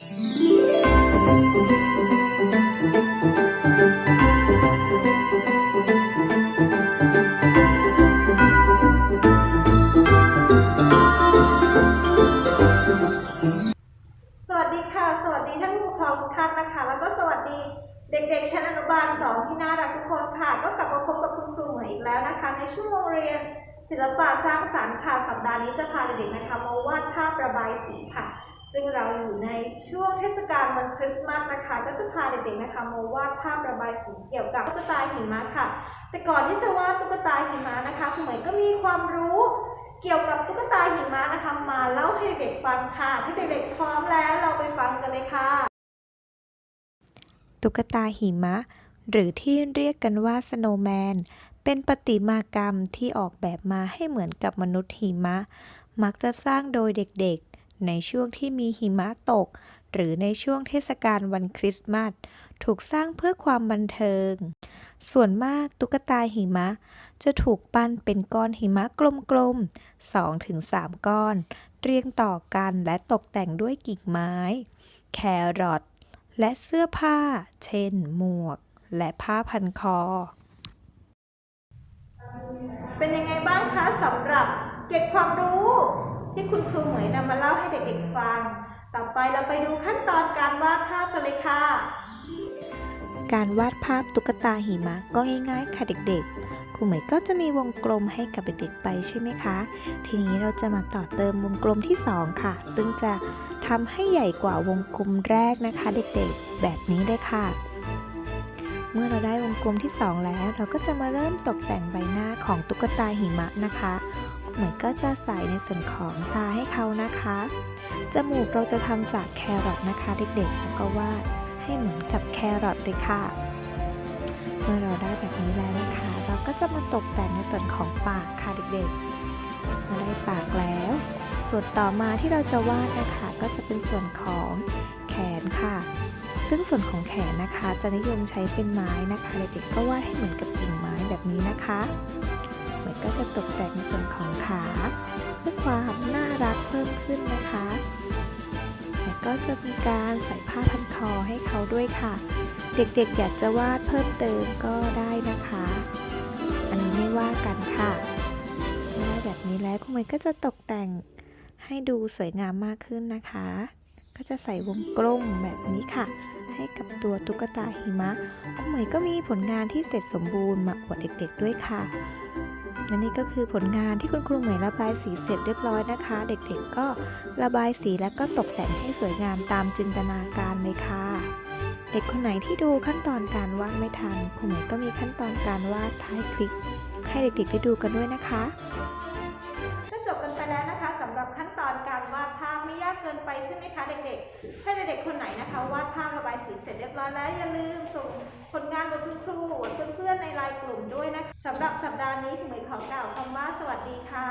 สวัสดีค่ะ สวัสดีท่านผู้ปกครองทุกท่านนะคะ แล้วก็สวัสดีเด็กๆชั้นอนุบาลสองที่น่ารักทุกคนค่ะ ก็กลับมาพบกับคุณครูเหมืออีกแล้วนะคะ ในชั่วโมงเรียนศิลปะสร้างสรรค์ค่ะสัปดาห์นี้จะพาเด็กๆนะคะมาวาดภาพระบายสีค่ะ ซึ่งเราอยู่ในช่วงเทศกาลวันคริสต์มาสนะคะ ก็จะพาเด็กๆนะคะมาวาดภาพระบายสีเกี่ยวกับตุ๊กตาหิมะค่ะ แต่ก่อนที่จะวาดตุ๊กตาหิมะนะคะคุณหมยก็มีความรู้เกี่ยวกับตุ๊กตาหิมะนะคะมาเล่าให้เด็กฟังค่ะถ้าเด็กๆพร้อมแล้วเราไปฟังกันเลยค่ะ ตุ๊กตาหิมะ หรือที่เรียกกันว่าสโนว์แมนเป็นประติมากรรมที่ออกแบบมาให้เหมือนกับมนุษย์หิมะ มักจะสร้างโดยเด็กๆ ในช่วงที่มีหิมะตก หรือในช่วงเทศกาลวันคริสต์มาสถูกสร้างเพื่อความบันเทิง ส่วนมากตุ๊กตาหิมะ จะถูกปั้นเป็นก้อนหิมะกลมๆ 2-3 ก้อน เรียงต่อกันและตกแต่งด้วยกิ่งไม้ แครอทและเสื้อผ้า เช่น หมวก และผ้าพันคอ เป็นยังไงบ้างคะสำหรับเก็บความรู้ ที่คุณครูเหมยนำมาเล่าให้เด็กๆฟัง ต่อไปเราไปดูขั้นตอนการวาดภาพกันเลยค่ะ การวาดภาพตุ๊กตาหิมะก็ง่ายๆค่ะเด็กๆ ครูเหมยก็จะมีวงกลมให้กับเด็กๆไปใช่ไหมคะ ทีนี้เราจะมาต่อเติมวงกลมที่ 2 ค่ะ ซึ่งจะทำให้ใหญ่กว่าวงกลมแรกนะคะ เด็กๆ แบบนี้เลยค่ะเมื่อเราได้วงกลมที่ 2 แล้ว เราก็จะมาเริ่มตกแต่งใบหน้าของตุ๊กตาหิมะนะคะ เหมยก็จะใส่ในส่วนของตาให้เขานะคะ จมูกเราจะทำจากแครอทนะคะเด็กๆ แล้วก็วาดให้เหมือนกับแครอทเลยค่ะ เมื่อเราได้แบบนี้แล้วนะคะ เราก็จะมาตกแต่งในส่วนของปากค่ะเด็กๆเมื่อได้ปากแล้ว ส่วนต่อมาที่เราจะวาดนะคะ ก็จะเป็นส่วนของแขนค่ะซึ่งส่วนของแขนนะคะจะนิยมใช้เป็นไม้นะคะเด็กๆก็วาดให้เหมือนกับกิ่งไม้แบบนี้นะคะ จะตกแต่งในส่วนของขาเพื่อความน่ารักเพิ่มขึ้นนะคะแล้วก็จะมีการใส่ผ้าพันคอให้เขาด้วยค่ะ เด็กๆอยากจะวาดเพิ่มเติมก็ได้นะคะ อันนี้ไม่ว่ากันค่ะได้แบบนี้แล้วคุณเหมยก็จะตกแต่งให้ดูสวยงามมากขึ้นนะคะ ก็จะใส่วงกลมแบบนี้ค่ะ ให้กับตัวตุ๊กตาหิมะคุณเหมยก็มีผลงานที่เสร็จสมบูรณ์มาอวดเด็กๆด้วยค่ะ และนี่ก็คือผลงานที่คุณครูเหมยระบายสีเสร็จเรียบร้อยนะคะ เด็กๆก็ระบายสีแล้วก็ตกแต่งให้สวยงามตามจินตนาการเลยค่ะ เด็กคนไหนที่ดูขั้นตอนการวาดไม่ทันครูเหมยก็มีขั้นตอนการวาดท้ายคลิป ให้เด็กๆได้ดูกันด้วยนะคะก็จบกันไปแล้วนะคะสำหรับขั้นตอนการวาดภาพไม่ยากเกินไปใช่ไหมคะเด็กๆ ถ้าเด็กๆคนไหนนะคะวาดภาพระบายสีเสร็จเรียบร้อยแล้วอย่าลืมส่ง ดีค่ะ